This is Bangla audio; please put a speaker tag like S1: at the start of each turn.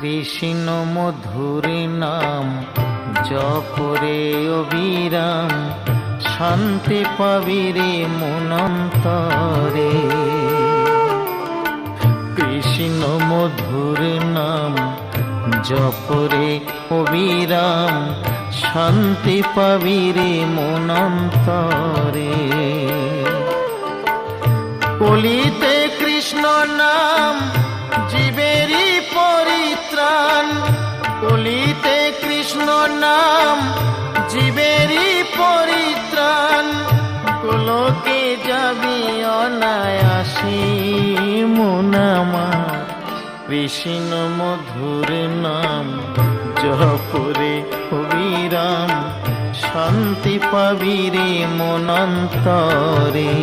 S1: কৃষ্ণ মধুর নাম জপরে অবিরাম, শান্তি পাবিরে মনন্তরে। কৃষ্ণ মধুর নাম জপরে অবিরাম, শান্তি পাবিরে মনন্তরে। কলিতে কৃষ্ণ নাম, জীবেরই পরিত্রাণ। কলিতে কৃষ্ণ নাম, জীবেরই পরিত্রাণ। কোলকে যাবি অনায়াসী মুনামা কৃষ্ণ মধুর নাম জপরে অবিরাম শান্তি পাবিরে মনন্তরে।